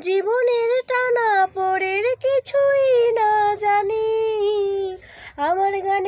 জীবনের টানা পরের কিছুই না জানি।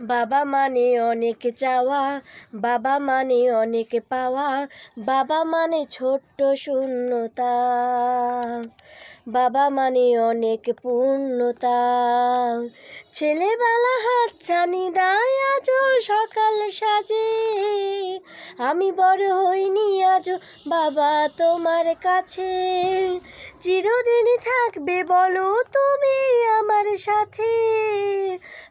বাবা মানে অনেক চাওয়া, বাবা মানে অনেক পাওয়া, বাবা মানে ছোট্ট শূন্যতা, বাবা মানে অনেক পূর্ণতা। ছেলেবেলা হাত ছানি দায় আজ সকাল সাজে, আমি বড় হইনি আজ বাবা তোমার কাছে। চিরদিন থাকবে বলো তুমি আমার সাথে।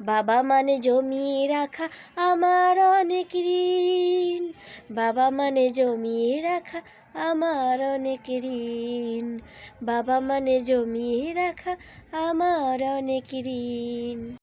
বাবা মানে জমি রাখা আমার অনেক ঋণ। বাবা মানে জমি রাখা আমার অনেক ঋণ। বাবা মানে জমি রাখা আমার অনেক ঋণ।